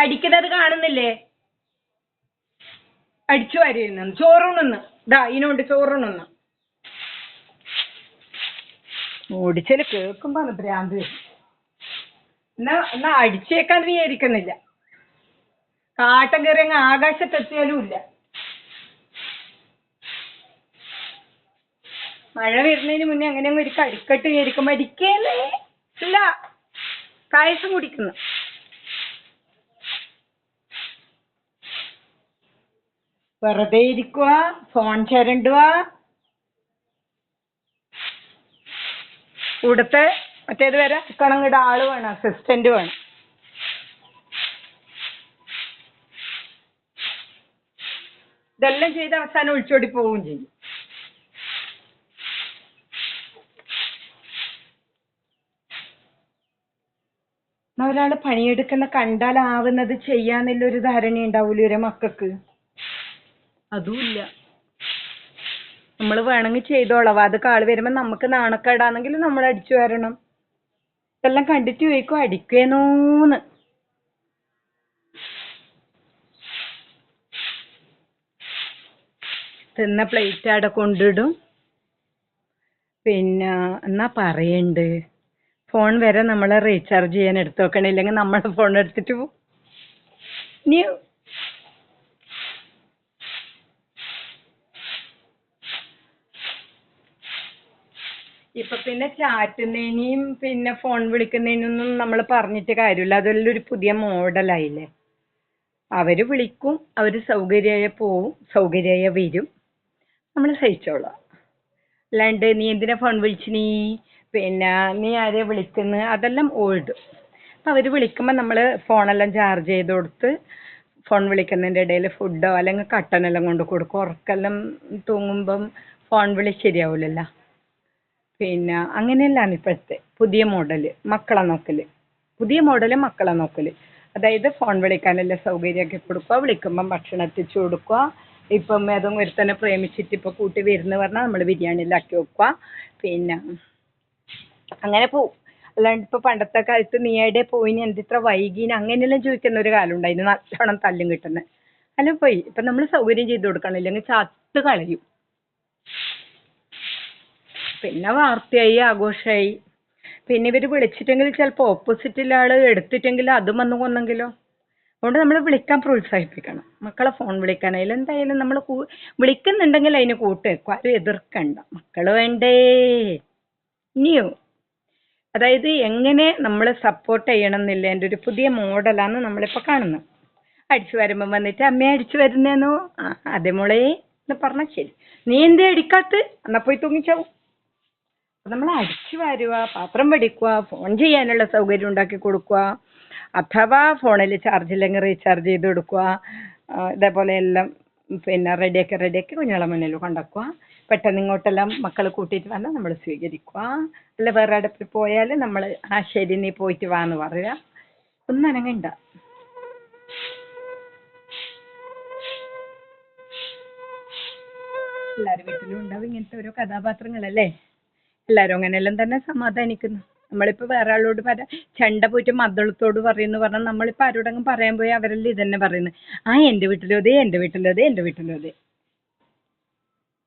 അടിക്കുന്നത് കാണുന്നില്ലേ? അടിച്ചു വാരിയിരുന്നു. ചോറുണ്ണുന്ന്. ദാ ഇനോണ്ട് ചോറുണ്ണുന്ന്. ഓടിച്ചാൽ കേൾക്കുമ്പോ ഭ്രാന്ത് എന്നാ എന്നാ അടിച്ചേക്കാൻ വിചാരിക്കുന്നില്ല കാട്ടം കയറി അങ്ങ് ആകാശത്തെത്തിയാലും ഇല്ല. മഴ വരുന്നതിന് മുന്നേ അങ്ങനെ അങ്ങ് ഒരു കടിക്കട്ട് കയറിക്കുമ്പോ അടിക്കേന്നേ ഇല്ല. കായസം കുടിക്കുന്നു. വെറുതെ ഇരിക്കുക ഫോൺ ചരണ്ടുക ഇവിടുത്തെ മറ്റേത് വരെ കണങ്ങിട ആൾ വേണം അസിസ്റ്റന്റ് വേണം. ഇതെല്ലാം ചെയ്ത് അവസാനം ഒഴിച്ചോടി പോവുകയും ചെയ്യും. ഒരാൾ പണിയെടുക്കുന്ന കണ്ടാൽ ആവുന്നത് ചെയ്യാന്നുള്ളൊരു ധാരണ ഉണ്ടാവൂലേ ഒരു മക്കൾക്ക്? അതുമില്ല. നമ്മൾ വേണമെങ്കിൽ ചെയ്തോളാം അത് കാൾ വരുമ്പോ നമുക്ക് നാണക്കേടാണെങ്കിൽ നമ്മൾ അടിച്ചു വരണം. ഇതെല്ലാം കണ്ടിട്ട് ചോദിക്കും അടിക്കേനോന്ന് തിന്ന പ്ലേറ്റ് അവിടെ കൊണ്ടിടും. പിന്നെ എന്നാ പറയണ്ട്? ഫോൺ വരെ നമ്മൾ റീചാർജ് ചെയ്യാൻ എടുത്ത് വെക്കണം ഇല്ലെങ്കിൽ നമ്മളെ ഫോൺ എടുത്തിട്ട് പോകും ഇനി ഇപ്പൊ പിന്നെ ചാറ്റുന്നതിനെയും പിന്നെ ഫോൺ വിളിക്കുന്നതിനൊന്നും നമ്മൾ പറഞ്ഞിട്ട് കാര്യമില്ല. അതെല്ലാം ഒരു പുതിയ മോഡലായില്ലേ അവർ വിളിക്കും അവർ സൗകര്യമായ പോവും സൗകര്യമായ വരും. നമ്മൾ സഹിച്ചോളാം. അല്ലാണ്ട് നീ എന്തിനാ ഫോൺ വിളിച്ചിനീ? പിന്നെ നീ ആരെയാ വിളിക്കുന്നത് അതെല്ലാം ഓൾഡ് അപ്പം അവർ വിളിക്കുമ്പോൾ നമ്മൾ ഫോണെല്ലാം ചാർജ് ചെയ്ത് കൊടുത്ത് ഫോൺ വിളിക്കുന്നതിന്റെ ഇടയിൽ ഫുഡോ അല്ലെങ്കിൽ കട്ടനെല്ലാം കൊണ്ട് കൊടുക്കും. ഉറക്കെല്ലാം തൂങ്ങുമ്പം ഫോൺ വിളി ശരിയാവില്ലല്ലോ പിന്നെ അങ്ങനെയെല്ലാം ഇപ്പോഴത്തെ പുതിയ മോഡൽ മക്കളെ നോക്കൽ പുതിയ മോഡൽ മക്കളെ നോക്കൽ അതായത് ഫോൺ വിളിക്കാനുള്ള സൗകര്യമൊക്കെ കൊടുക്കുക വിളിക്കുമ്പം ഭക്ഷണം എത്തിച്ചു കൊടുക്കുക. ഇപ്പം ഏതെങ്കിലും ഒരുത്തനെ പ്രേമിച്ചിട്ട് ഇപ്പോൾ കൂട്ടി വരുന്നു പറഞ്ഞാൽ നമ്മൾ ബിരിയാണിയിലാക്കി വെക്കുക. പിന്നെ അങ്ങനെ പോവും അല്ലാണ്ട് ഇപ്പൊ പണ്ടത്തെ കാലത്ത് നീ എവിടെ പോയിന് എന്തിത്ര വൈകീന് അങ്ങനെയെല്ലാം ചോദിക്കുന്ന ഒരു കാലം ഉണ്ടായിരുന്നു നല്ലോണം തല്ലും കിട്ടുന്നത് അല്ല പോയി. ഇപ്പൊ നമ്മൾ സൗകര്യം ചെയ്ത് കൊടുക്കണം. ഇല്ലെങ്കിൽ ചത്ത് കളയും. പിന്നെ വാർത്തയായി ആഘോഷമായി പിന്നെ ഇവർ വിളിച്ചിട്ടെങ്കിൽ ചിലപ്പോൾ ഓപ്പോസിറ്റിലെ ആൾ എടുത്തിട്ടെങ്കിൽ അതും വന്ന് കൊന്നെങ്കിലോ? അതുകൊണ്ട് നമ്മൾ വിളിക്കാൻ പ്രോത്സാഹിപ്പിക്കണം. മക്കളെ ഫോൺ വിളിക്കാനായാലും എന്തായാലും നമ്മൾ വിളിക്കുന്നുണ്ടെങ്കിൽ അതിന് കൂട്ട് വെക്കും ആരും എതിർക്കണ്ട. മക്കൾ വേണ്ടേ? ഇനിയോ? അതായത് എങ്ങനെ നമ്മൾ സപ്പോർട്ട് ചെയ്യണം എന്നില്ല എന്റെ ഒരു പുതിയ മോഡലാണ് നമ്മളിപ്പോൾ കാണുന്നത്. അടിച്ചു വരുമ്പം വന്നിട്ട് അമ്മയെ അടിച്ചു വരുന്നേന്നോ? ആ അതെ മോളേ എന്ന് പറഞ്ഞാൽ ശരി. നീ എന്തേ അടിക്കാത്ത? എന്നാ പോയി തൂങ്ങിച്ചാവും അപ്പം നമ്മൾ അടിച്ചു വാരുക പാത്രം വടിക്കുക ഫോൺ ചെയ്യാനുള്ള സൗകര്യം ഉണ്ടാക്കി കൊടുക്കുക അഥവാ ഫോണിൽ ചാർജ് ഇല്ലെങ്കിൽ റീചാർജ് ചെയ്ത് കൊടുക്കുക ഇതേപോലെ എല്ലാം പിന്നെ റെഡിയാക്കി റെഡിയാക്കി കുഞ്ഞുങ്ങളെ മുന്നിൽ കൊണ്ടാക്കുക പെട്ടെന്ന് ഇങ്ങോട്ടെല്ലാം മക്കൾ കൂട്ടിയിട്ട് വന്നാൽ നമ്മൾ സ്വീകരിക്കുക. അല്ല വേറെ അടുപ്പിൽ പോയാൽ നമ്മൾ ആ ശരി നീ പോയിട്ട് വാ എന്ന് പറയുക. ഒന്നും അനങ്ങണ്ട എല്ലാവരുടെ വീട്ടിലും ഉണ്ടാവും ഇങ്ങനത്തെ ഓരോ കഥാപാത്രങ്ങളല്ലേ? എല്ലാവരും അങ്ങനെയെല്ലാം തന്നെ സമാധാനിക്കുന്നു. നമ്മളിപ്പോ വേറെ ആളോട് പറ ചെണ്ട പോയിട്ട് മദ്ദളത്തോട് പറയുന്നു പറഞ്ഞാൽ നമ്മളിപ്പോ ആരോടെങ്കിലും പറയാൻ പോയി അവരെല്ലാം ഇതന്നെ പറയുന്നത് ആ എന്റെ വീട്ടിലും അതെ എന്റെ വീട്ടിലും അതെ എന്റെ വീട്ടിലും അതെ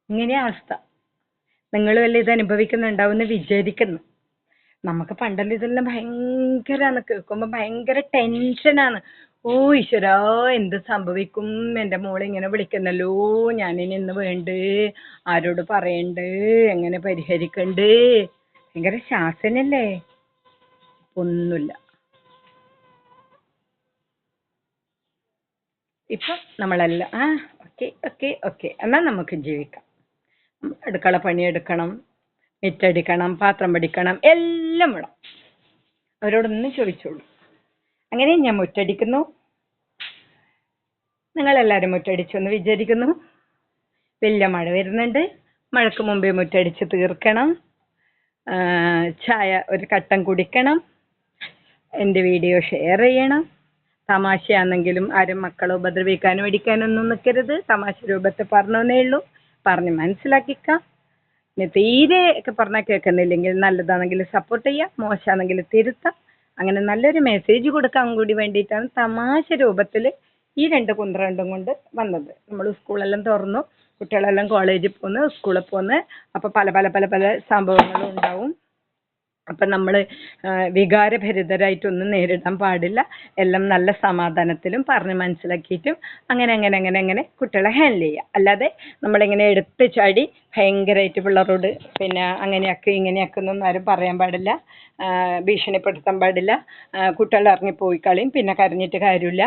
ഇങ്ങനെയാ അവസ്ഥ. നിങ്ങളും വല്ല ഇത് അനുഭവിക്കുന്നുണ്ടാവുമെന്ന് വിചാരിക്കുന്നു. നമുക്ക് പണ്ടെല്ലാം ഇതെല്ലാം ഭയങ്കരാണ്. കേൾക്കുമ്പോൾ ഭയങ്കര ടെൻഷനാണ് ഓ ഈശ്വരാ എന്ത് സംഭവിക്കും? എന്റെ മോൾ ഇങ്ങനെ വിളിക്കുന്നല്ലോ. ഞാനിനി ഇന്ന് വേണ്ട്. ആരോട് പറയണ്ട്? എങ്ങനെ പരിഹരിക്കണ്ട്? ഭയങ്കര ശാസനല്ലേ ഒന്നുമില്ല. ഇപ്പൊ നമ്മളല്ല ആ ഓക്കെ ഓക്കെ ഓക്കെ. എന്നാൽ നമുക്ക് ജീവിക്കാം. അടുക്കള പണി എടുക്കണം മിറ്റടിക്കണം പാത്രം പഠിക്കണം എല്ലാം വേണം അവരോടൊന്ന് ചോദിച്ചോളൂ. അങ്ങനെ ഞാൻ മുറ്റടിക്കുന്നു. നിങ്ങളെല്ലാവരും മുറ്റടിച്ചെന്ന് വിചാരിക്കുന്നു. വലിയ മഴ വരുന്നുണ്ട്. മഴക്ക് മുമ്പേ മുറ്റടിച്ച് തീർക്കണം. ചായ ഒരു കട്ടം കുടിക്കണം. എന്റെ വീഡിയോ ഷെയർ ചെയ്യണം. തമാശയാണെങ്കിലും ആരും മക്കളെ ഉപദ്രവിക്കാനും അടിക്കാനൊന്നും നിൽക്കരുത്. തമാശ രൂപത്തിൽ പറഞ്ഞേ ഉള്ളൂ. പറഞ്ഞ് മനസ്സിലാക്കിക്കാം. പിന്നെ തീരെ ഒക്കെ പറഞ്ഞാൽ കേൾക്കുന്നില്ലെങ്കിൽ നല്ലതാണെങ്കിൽ സപ്പോർട്ട് ചെയ്യാം. മോശമാണെങ്കിൽ തിരുത്താം. അങ്ങനെ നല്ലൊരു മെസ്സേജ് കൊടുക്കാൻ കൂടി വേണ്ടിയിട്ടാണ് തമാശ രൂപത്തിൽ ഈ രണ്ട് കുന്ത്രണ്ടും കൊണ്ട് വന്നത്. നമ്മൾ സ്കൂളെല്ലാം തുറന്നു കുട്ടികളെല്ലാം കോളേജിൽ പോന്ന് സ്കൂളിൽ പോന്ന് അപ്പോൾ പല പല പല പല സംഭവങ്ങളും ഉണ്ടാവും. അപ്പം നമ്മൾ വികാരഭരിതരായിട്ടൊന്നും നേരിടാൻ പാടില്ല. എല്ലാം നല്ല സമാധാനത്തിലും പറഞ്ഞ് മനസ്സിലാക്കിയിട്ടും അങ്ങനെ അങ്ങനെ അങ്ങനെ അങ്ങനെ കുട്ടികളെ ഹാൻഡിൽ ചെയ്യുക അല്ലാതെ നമ്മളിങ്ങനെ എടുത്ത് ചാടി ഭയങ്കരമായിട്ട് പിള്ളേരോട് പിന്നെ അങ്ങനെയൊക്കെ ഇങ്ങനെയൊക്കെ ഒന്നും ആരും പറയാൻ പാടില്ല. ഭീഷണിപ്പെടുത്താൻ പാടില്ല. കുട്ടികൾ ഇറങ്ങിപ്പോയി കളിയും പിന്നെ കരഞ്ഞിട്ട് കാര്യമില്ല.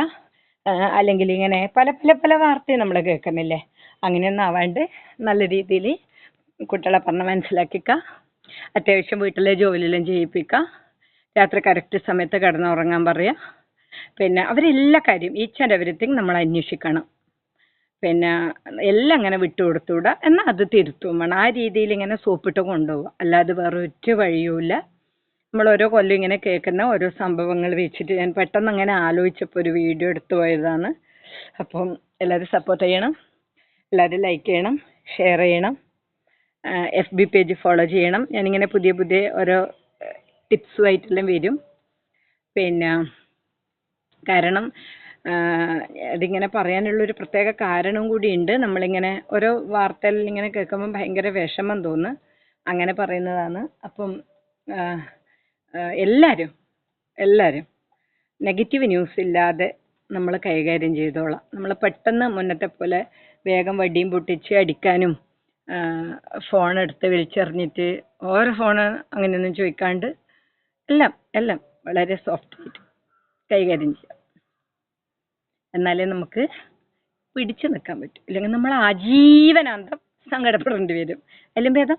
അല്ലെങ്കിൽ ഇങ്ങനെ പല പല പല വാർത്തയും നമ്മൾ കേൾക്കുന്നില്ലേ? അങ്ങനെയൊന്നും ആവാണ്ട് നല്ല രീതിയിൽ കുട്ടികളെ പറഞ്ഞ് മനസ്സിലാക്കിക്ക. അത്യാവശ്യം വീട്ടിലെ ജോലിയെല്ലാം ചെയ്യിപ്പിക്കുക രാത്രി കറക്റ്റ് സമയത്ത് കിടന്നുറങ്ങാൻ പറയുക പിന്നെ അവരെല്ലാ കാര്യം ഈച്ച് ആൻഡ് എവറിത്തിങ് നമ്മൾ അന്വേഷിക്കണം. പിന്നെ എല്ലാം ഇങ്ങനെ വിട്ടുകൊടുത്തുകൂടാ എന്നാൽ അത് തിരുത്തും വേണം. ആ രീതിയിൽ ഇങ്ങനെ സോപ്പിട്ട് കൊണ്ടുപോവുക അല്ലാതെ വേറെ ഒറ്റ വഴിയുമില്ല. നമ്മൾ ഓരോ കൊല്ലം ഇങ്ങനെ കേൾക്കുന്ന ഓരോ സംഭവങ്ങൾ വെച്ചിട്ട് ഞാൻ പെട്ടെന്ന് അങ്ങനെ ആലോചിച്ചപ്പോൾ ഒരു വീഡിയോ എടുത്തു പോയതാണ്. അപ്പം എല്ലാവരും സപ്പോർട്ട് ചെയ്യണം. എല്ലാവരും ലൈക്ക് ചെയ്യണം. ഷെയർ ചെയ്യണം. എഫ് ബി പേജ് ഫോളോ ചെയ്യണം. ഞാനിങ്ങനെ പുതിയ പുതിയ ഓരോ ടിപ്സുമായിട്ടെല്ലാം വരും. പിന്നെ കാരണം അതിങ്ങനെ പറയാനുള്ളൊരു പ്രത്യേക കാരണം കൂടിയുണ്ട് നമ്മളിങ്ങനെ ഓരോ വാർത്തയിൽ ഇങ്ങനെ കേൾക്കുമ്പോൾ ഭയങ്കര വിഷമം തോന്നുന്നു. അങ്ങനെ പറയുന്നതാണ്. അപ്പം എല്ലാവരും എല്ലാവരും നെഗറ്റീവ് ന്യൂസ് ഇല്ലാതെ നമ്മൾ കൈകാര്യം ചെയ്തോളാം. നമ്മൾ പെട്ടെന്ന് മുന്നത്തെ പോലെ വേഗം വടിയും പൊട്ടിച്ച് അടിക്കാനും ഫോൺ എടുത്ത് വലിച്ചെറിഞ്ഞിട്ട് ഓരോ ഫോൺ അങ്ങനെയൊന്നും ചോദിക്കാണ്ട് എല്ലാം എല്ലാം വളരെ സോഫ്റ്റ് ആയിട്ട് കൈകാര്യം ചെയ്യാം. എന്നാലേ നമുക്ക് പിടിച്ചു നിൽക്കാൻ പറ്റും. ഇല്ലെങ്കിൽ നമ്മൾ ആജീവനാന്തം സങ്കടപ്പെടേണ്ടി വരും. അതിലും ഭേദം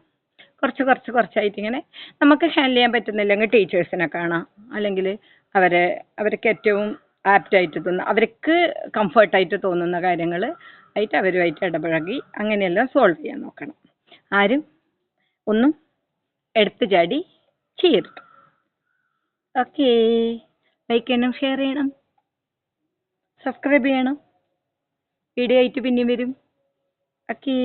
കുറച്ച് കുറച്ച് കുറച്ചായിട്ട് ഇങ്ങനെ നമുക്ക് ഹാൻഡിൽ ചെയ്യാൻ പറ്റുന്നില്ലെങ്കിൽ ടീച്ചേഴ്സിനെ കാണാം. അല്ലെങ്കിൽ അവരെ അവർക്ക് ഏറ്റവും ആപ്റ്റായിട്ട് തോന്നുന്ന അവർക്ക് കംഫർട്ടായിട്ട് തോന്നുന്ന കാര്യങ്ങൾ ആയിട്ട് അവരുമായിട്ട് ഇടപഴകി അങ്ങനെയെല്ലാം സോൾവ് ചെയ്യാൻ നോക്കണം. ആരും ഒന്നും എടുത്തു ചാടി ചെയ്യരുത്. ഓക്കേ ലൈക്ക് ചെയ്യണം ഷെയർ ചെയ്യണം. സബ്സ്ക്രൈബ് ചെയ്യണം. വീഡിയോ ആയിട്ട് പിന്നെയും വരും. ഓക്കേ